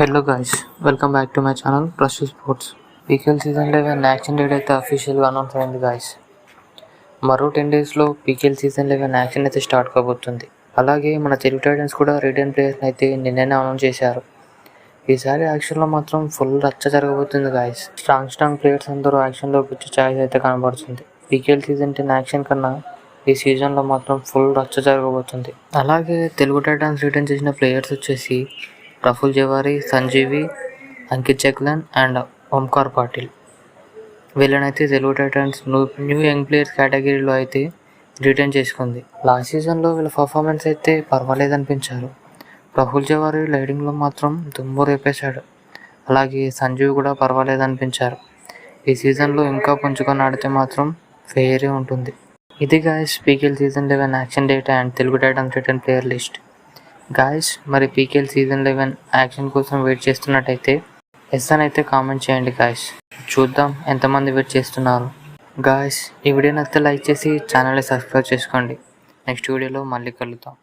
Hello guys welcome back to my channel plus sports PKL season eleven auction date అయితే అఫీషియల్గా announce అయింది guys మరో ten డేస్లో PKL season eleven auction అయితే start కాబోతుంది. అలాగే మన తెలుగు టైటన్స్ కూడా రిటర్న్ ప్లేయర్స్ని అయితే నిన్ననే అనౌన్స్ చేశారు. ఈసారి యాక్షన్లో మాత్రం ఫుల్ రచ్చ జరగబోతుంది గాయస్ స్ట్రాంగ్ స్ట్రాంగ్ ప్లేయర్స్ అందరూ యాక్షన్లోకి వచ్చే ఛాయిస్ అయితే కనబడుతుంది. పీకేఎల్ సీజన్ టెన్ యాక్షన్ కన్నా ఈ సీజన్లో మాత్రం ఫుల్ రచ్చ జరగబోతుంది. అలాగే తెలుగు టైటన్స్ రిటర్న్ చేసిన ప్లేయర్స్ వచ్చేసి Praful జవారి Sanjeevi Ankit Jaglan and Omkar Patil వీళ్ళనైతే Telugu Titans new young players కేటగిరీలో అయితే రిటర్న్ చేసుకుంది. లాస్ట్ సీజన్లో వీళ్ళ పర్ఫార్మెన్స్ అయితే పర్వాలేదు అనిపించారు ప్రఫుల్ జవారి లైడింగ్లో మాత్రం దుమ్ము రేపేశాడు. అలాగే సంజీవ్ కూడా పర్వాలేదు అనిపించారు ఈ సీజన్లో ఇంకా పుంజుకొని ఆడితే మాత్రం ఫెయిరే ఉంటుంది. ఇది guys PKL season eleven auction data and Telugu Titans retain player list guys మరి పీకేఎల్ సీజన్ లెవెన్ యాక్షన్ కోసం వెయిట్ చేస్తున్నట్టయితే ఎస్ అని అయితే కామెంట్ చేయండి గాయస్ చూద్దాం ఎంతమంది వెయిట్ చేస్తున్నారు. గాయస్ ఈ వీడియో నచ్చితే లైక్ చేసి ఛానల్ని సబ్స్క్రైబ్ చేసుకోండి. నెక్స్ట్ వీడియోలో మళ్ళీ కలుద్దాం.